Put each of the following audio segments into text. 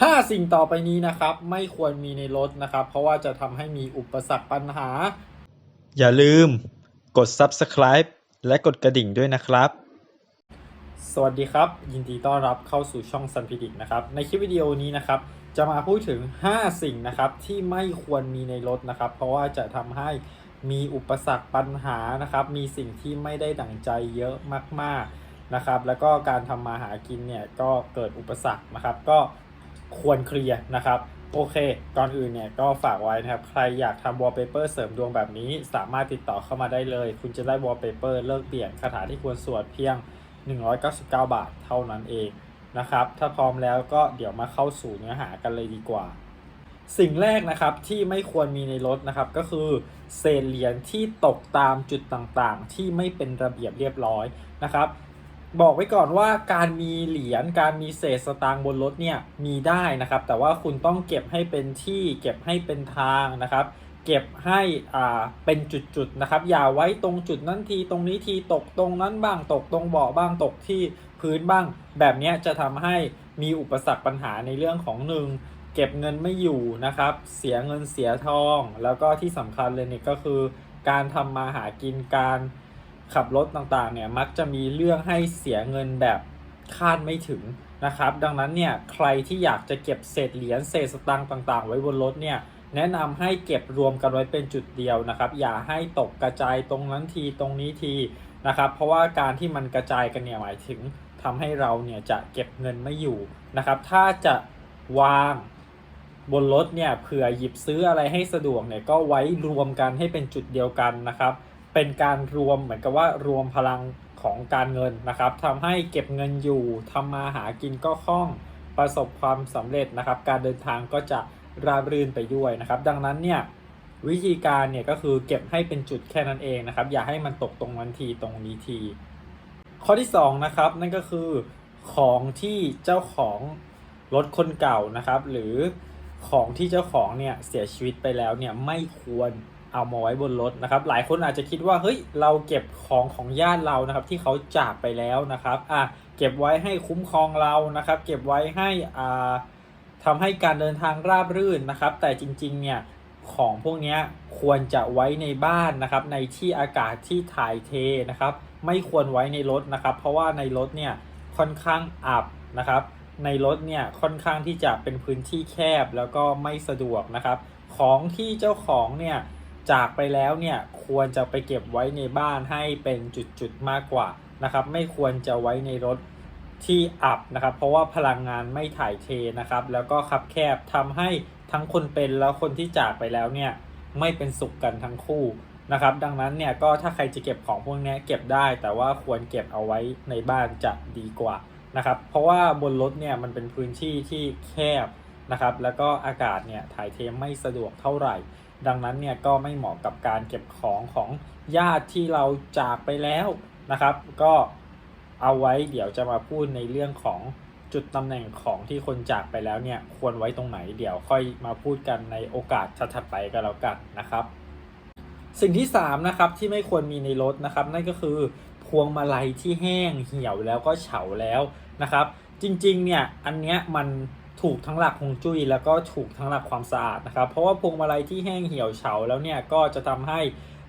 5 สิ่งต่อไปนี้นะครับ ไม่ควรมีในรถนะครับ เพราะว่าจะทำให้มีอุปสรรคปัญหา อย่าลืมกด subscribe และกดกระดิ่งด้วยนะครับ สวัสดีครับ ยินดีต้อนรับเข้าสู่ช่อง Sun p r e d i c t นะครับ ในคลิปวิดีโอนี้นะครับ จะมาพูดถึง 5 สิ่งนะครับที่ไม่ควรมีในรถนะครับ เพราะว่าจะทำให้มีอุปสรรคปัญหานะครับ มีสิ่งที่ไม่ได้ดั่งใจเยอะมากๆนะครับ แล้วก็การทำมาหากินเนี่ยก็เกิดอุปสรรคนะครับ ก็ ควรเคลียร์นะครับ โอเค ก่อนอื่นเนี่ยก็ฝากไว้นะครับ ใครอยากทำวอลเปเปอร์เสริมดวงแบบนี้ สามารถติดต่อเข้ามาได้เลย คุณจะได้วอลเปเปอร์เลิกเปลี่ยนคาถาที่ควรสวดเพียง 199 บาทเท่านั้นเองนะครับ ถ้าพร้อมแล้วก็เดี๋ยวมาเข้าสู่เนื้อหากันเลยดีกว่า สิ่งแรกนะครับที่ไม่ควรมีในรถนะครับ ก็คือเศษเหรียญที่ตกตามจุดต่างๆ ที่ไม่เป็นระเบียบเรียบร้อยนะครับ บอกไว้ก่อนว่าการมีเหรียญการมีเศษสตางค์บนรถเนี่ยมีได้นะครับ แต่ว่าคุณต้องเก็บให้เป็นที่เก็บให้เป็นทางนะครับ เก็บให้อ่าเป็นจุดๆนะครับ อย่าไว้ตรงจุดนั้นทีตรงนี้ทีตกตรงนั้นบ้างตกตรงเบาะบ้างตกที่พื้นบ้าง แบบนี้จะทำให้มีอุปสรรคปัญหาในเรื่องของหนึ่งเก็บเงินไม่อยู่นะครับ เสียเงินเสียทอง แล้วก็ที่สำคัญเลยเนี่ยก็คือ การทำมาหากินการ ขับรถต่างๆเนี่ยมักจะมีเรื่องให้เสียเงินแบบคาดไม่ถึงนะครับ ดังนั้นเนี่ยใครที่อยากจะเก็บเศษเหรียญเศษสตางค์ต่างๆ ไว้บนรถเนี่ยแนะนำให้เก็บรวมกันไว้เป็นจุดเดียวนะครับ อย่าให้ตกกระจายตรงนั้นทีตรงนี้ทีนะครับ เพราะว่าการที่มันกระจายกันเนี่ยหมายถึงทำให้เราเนี่ยจะเก็บเงินไม่อยู่นะครับ ถ้าจะวางบนรถเนี่ยเผื่อหยิบซื้ออะไรให้สะดวกเนี่ยก็ไว้รวมกันให้เป็นจุดเดียวกันนะครับ เป็นการรวมเหมือนกับว่ารวมพลังของการเงินนะครับทำให้เก็บเงินอยู่ทำมาหากินก็คล่องประสบความสำเร็จนะครับ การเดินทางก็จะราบรื่นไปด้วยนะครับ ดังนั้นเนี่ยวิธีการเนี่ยก็คือเก็บให้เป็นจุดแค่นั้นเองนะครับ อย่าให้มันตกตรงนั้นทีตรงนี้ที ข้อที่2นะครับนั่นก็คือของที่เจ้าของรถคนเก่านะครับ หรือของที่เจ้าของเนี่ยเสียชีวิตไปแล้วเนี่ยไม่ควร เอามาไว้บนรถนะครับ หลายคนอาจจะคิดว่าเฮ้ยเราเก็บของของญาติเรานะครับ ที่เขาจากไปแล้วนะครับอะเก็บไว้ให้คุ้มครองเรานะครับ เก็บไว้ให้อ่าทำให้การเดินทางราบรื่นนะครับ แต่จริงๆเนี่ยของพวกนี้ควรจะไว้ในบ้านนะครับ ในที่อากาศที่ถ่ายเทนะครับ ไม่ควรไว้ในรถนะครับ เพราะว่าในรถเนี่ยค่อนข้างอับนะครับ ในรถเนี่ยค่อนข้างที่จะเป็นพื้นที่แคบแล้วก็ไม่สะดวกนะครับ ของที่เจ้าของเนี่ย จากไปแล้วเนี่ยควรจะไปเก็บไว้ในบ้านให้เป็นจุดๆมากกว่านะครับ ไม่ควรจะไว้ในรถที่อับนะครับ เพราะว่าพลังงานไม่ถ่ายเทนะครับ แล้วก็คับแคบทำให้ทั้งคนเป็นแล้วคนที่จากไปแล้วเนี่ยไม่เป็นสุขกันทั้งคู่นะครับ ดังนั้นเนี่ยก็ถ้าใครจะเก็บของพวกนี้เก็บได้ แต่ว่าควรเก็บเอาไว้ในบ้านจะดีกว่านะครับ เพราะว่าบนรถเนี่ยมันเป็นพื้นที่ที่แคบนะครับ แล้วก็อากาศเนี่ยถ่ายเทไม่สะดวกเท่าไหร่ ดังนั้นเนี่ยก็ไม่เหมาะกับการเก็บของของญาติที่เราจากไปแล้วนะครับ ก็เอาไว้เดี๋ยวจะมาพูดในเรื่องของจุดตำแหน่งของที่คนจากไปแล้วเนี่ยควรไว้ตรงไหนเดี๋ยวค่อยมาพูดกันในโอกาสถัดไปกันแล้วกันนะครับ สิ่งที่3นะครับที่ไม่ควรมีในรถนะครับ นั่นก็คือพวงมาลัยที่แห้งเหี่ยวแล้วก็เฉาแล้วนะครับ จริงๆเนี่ยอันเนี้ยมัน ถูกทั้งหลักฮวงจุ้ยแล้วก็ถูกทั้งหลักความสะอาดนะครับ เพราะว่าพวงมาลัยที่แห้งเหี่ยวเฉาแล้วเนี่ยก็จะทำให้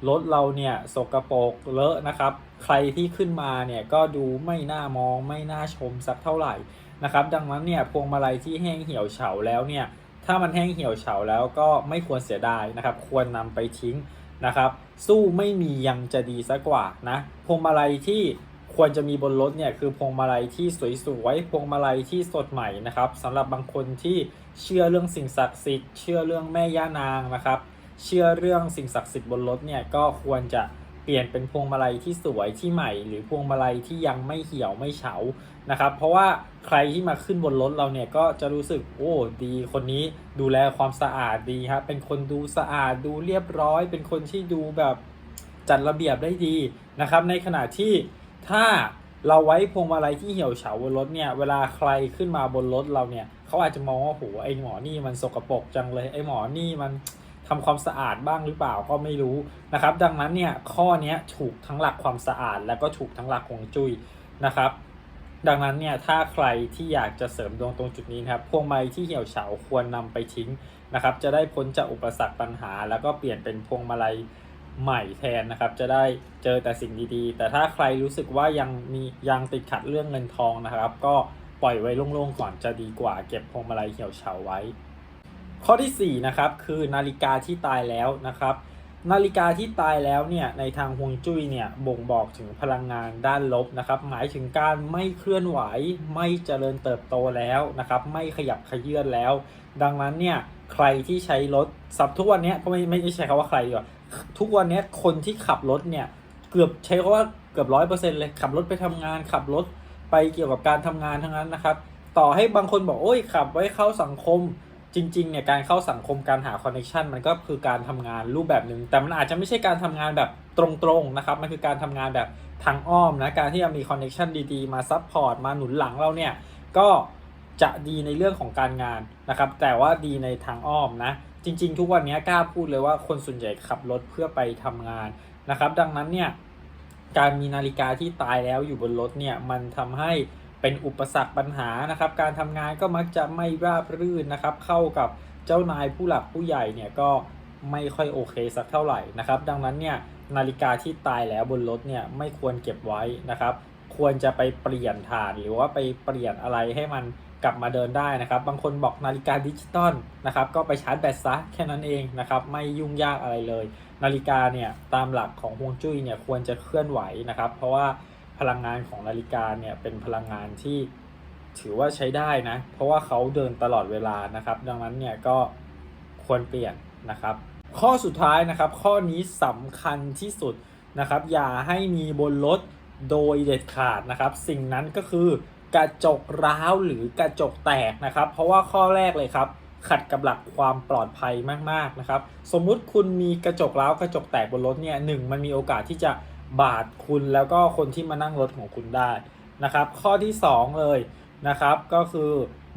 รถเราเนี่ยสกรปรกเลอะนะครับ ใครที่ขึ้นมาเนี่ยก็ดูไม่น่ามองไม่น่าชมสักเท่าไหร่นะครับ ดังนั้นเนี่ยพวงมาลัยที่แห้งเหี่ยวเฉาแล้วเนี่ยถ้ามันแห้งเหี่ยวเฉาแล้วก็ไม่ควรเสียดายนะครับ ควรนำไปทิ้งนะครับ สู้ไม่มียังจะดีซะกว่านะพวงมาลัยที่ ควรจะมีบนรถเนี่ยคือพวงมาลัยที่สวยๆพวงมาลัยที่สดใหม่นะครับสำหรับบางคนที่เชื่อเรื่องสิ่งศักดิ์สิทธิ์ เชื่อเรื่องแม่ย่านางนะครับ เชื่อเรื่องสิ่งศักดิ์สิทธิ์บนรถเนี่ยก็ควรจะเปลี่ยนเป็นพวงมาลัยที่สวยที่ใหม่ หรือพวงมาลัยที่ยังไม่เหี่ยวไม่เฉานะครับ เพราะว่าใครที่มาขึ้นบนรถเราเนี่ยก็จะรู้สึกโอ้ดีคนนี้ดูแลความสะอาดดีครับเป็นคนดูสะอาดดูเรียบร้อย เป็นคนที่ดูแบบจัดระเบียบได้ดีนะครับ ในขณะที่ ถ้าเราไว้พวงมาลัยที่เหี่ยวเฉาบนรถเนี่ย เวลาใครขึ้นมาบนรถเราเนี่ยเขาอาจจะมองว่าโหไอหมอนี่มันสกปรกจังเลยไอหมอนี่มันทำความสะอาดบ้างหรือเปล่าก็ไม่รู้นะครับ ดังนั้นเนี่ยข้อนี้ถูกทั้งหลักความสะอาด แล้วก็ถูกทั้งหลักฮวงจุยนะครับ ดังนั้นเนี่ยถ้าใครที่อยากจะเสริมดวงตรงจุดนี้นครับพวงมาลัยที่เหี่ยวเฉาควรนำไปทิ้งนะครับ จะได้พ้นจากอุปสรรคปัญหา แล้วก็เปลี่ยนเป็นพวงมาลัย ใหม่แทนนะครับ จะได้เจอแต่สิ่งดีๆ แต่ถ้าใครรู้สึกว่ายังมียังติดขัดเรื่องเงินทองนะครับ ก็ปล่อยไว้โล่งๆก่อนจะดีกว่า เก็บพวงมาลัยเหี่ยวเฉาไว้ ข้อที่4นะครับคือนาฬิกาที่ตายแล้วนะครับ นาฬิกาที่ตายแล้วเนี่ยในทางฮวงจุ้ยเนี่ยบ่งบอกถึงพลังงานด้านลบนะครับ หมายถึงการไม่เคลื่อนไหว ไม่เจริญเติบโตแล้วนะครับ ไม่ขยับขยื่นแล้ว ดังนั้นเนี่ยใครที่ใช้รถสับทุกวันเนี้ยก็ไม่ไม่ได้ใช้คำว่าใครดีกว่า ทุกวันนี้คนที่ขับรถเนี่ยเกือบใช้คำว่าเกือบร้อยเปอร์เซ็นต์เลยขับรถไปทำงาน ขับรถไปเกี่ยวกับการทำงานทั้งนั้นนะครับ ต่อให้บางคนบอกโอ้ยขับไว้เข้าสังคมจริงๆเนี่ยการเข้าสังคมการหาคอนเน t ชันมันก็คือการทำงานรูปแบบหนึ่งแต่มันอาจจะไม่ใช่การทำงานแบบตรงๆนะครับมันคือการทำงานแบบทางอ้อมนะการที่จะมีคอนเน t ชันดีๆ มาซัพพอร์ตมาหนุนหลังเราเนี่ยก็จะดีในเรื่องของการงานนะครับแต่ว่าดีในทางอ้อมนะ จริง ๆ ทุกวันนี้กล้าพูดเลยว่าคนส่วนใหญ่ขับรถเพื่อไปทำงานนะครับ ดังนั้นเนี่ยการมีนาฬิกาที่ตายแล้วอยู่บนรถเนี่ยมันทำให้เป็นอุปสรรคปัญหานะครับ การทำงานก็มักจะไม่ราบรื่นนะครับ เข้ากับเจ้านายผู้หลักผู้ใหญ่เนี่ยก็ไม่ค่อยโอเคสักเท่าไหร่นะครับ ดังนั้นเนี่ยนาฬิกาที่ตายแล้วบนรถเนี่ยไม่ควรเก็บไว้นะครับ ควรจะไปเปลี่ยนฐานหรือว่าไปเปลี่ยนอะไรให้มัน กลับมาเดินได้นะครับ บางคนบอกนาฬิกาดิจิตอลนะครับ ก็ไปชาร์จแบตซะแค่นั้นเองนะครับ ไม่ยุ่งยากอะไรเลย นาฬิกาเนี่ยตามหลักของฮวงจุ้ยเนี่ยควรจะเคลื่อนไหวนะครับ เพราะว่าพลังงานของนาฬิกาเนี่ยเป็นพลังงานที่ถือว่าใช้ได้นะ เพราะว่าเขาเดินตลอดเวลานะครับ ดังนั้นเนี่ยก็ควรเปลี่ยนนะครับ ข้อสุดท้ายนะครับ ข้อนี้สำคัญที่สุดนะครับ อย่าให้มีบนรถโดยเด็ดขาดนะครับ สิ่งนั้นก็คือ กระจกร้าวหรือกระจกแตกนะครับ เพราะว่าข้อแรกเลยครับ ขัดกับหลักความปลอดภัยมากๆนะครับ สมมุติคุณมีกระจกร้าวกระจกแตกบนรถเนี่ยหนึ่งมันมีโอกาสที่จะบาดคุณแล้วก็คนที่มานั่งรถของคุณได้นะครับ ข้อที่ 2 เลยนะครับ ก็คือ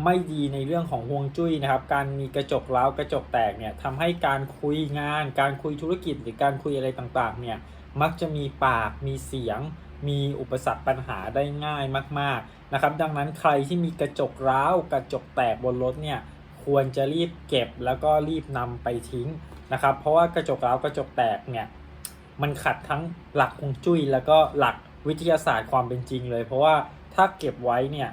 ไม่ดีในเรื่องของฮวงจุ้ยนะครับ การมีกระจกร้าวกระจกแตกเนี่ยทำให้การคุยงาน การคุยธุรกิจหรือการคุยอะไรต่างๆเนี่ยมักจะมีปากมีเสียง มีอุปสรรคปัญหาได้ง่ายมากๆนะครับ ดังนั้นใครที่มีกระจกร้าวกระจกแตกบนรถเนี่ยควรจะรีบเก็บแล้วก็รีบนำไปทิ้งนะครับ เพราะว่ากระจกร้าวกระจกแตกเนี่ยมันขัดทั้งหลักฮวงจุ้ยแล้วก็หลักวิทยาศาสตร์ความเป็นจริงเลย เพราะว่าถ้าเก็บไว้เนี่ย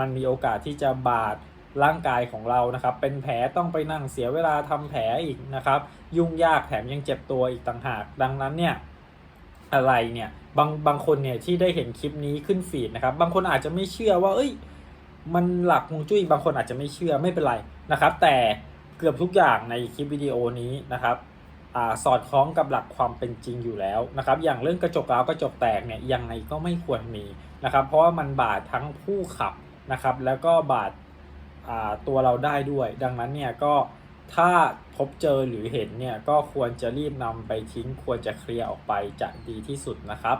มันมีโอกาสที่จะบาดร่างกายของเรานะครับ เป็นแผลต้องไปนั่งเสียเวลาทำแผลอีกนะครับ ยุ่งยากแถมยังเจ็บตัวอีกต่างหาก ดังนั้นเนี่ยอะไรเนี่ย บางบางคนเนี่ยที่ได้เห็นคลิปนี้ขึ้นฟีดนะครับ บางคนอาจจะไม่เชื่อว่า เอ้ย มันหลักฮวงจุ้ยบางคนอาจจะไม่เชื่อไม่เป็นไรนะครับ แต่เกือบทุกอย่างในคลิปวิดีโอนี้นะครับอสอดคล้องกับหลักความเป็นจริงอยู่แล้วนะครับ อย่างเรื่องกระจกร้าวกระจกแตกเนี่ยยังไงก็ไม่ควรมีนะครับ เพราะว่ามันบาดทั้งผู้ขับนะครับ แล้วก็บาดตัวเราได้ด้วย ดังนั้นเนี่ยก็ ถ้าพบเจอหรือเห็นเนี่ยก็ควรจะรีบนำไปทิ้งควรจะเคลียร์ออกไปจะดีที่สุดนะครับ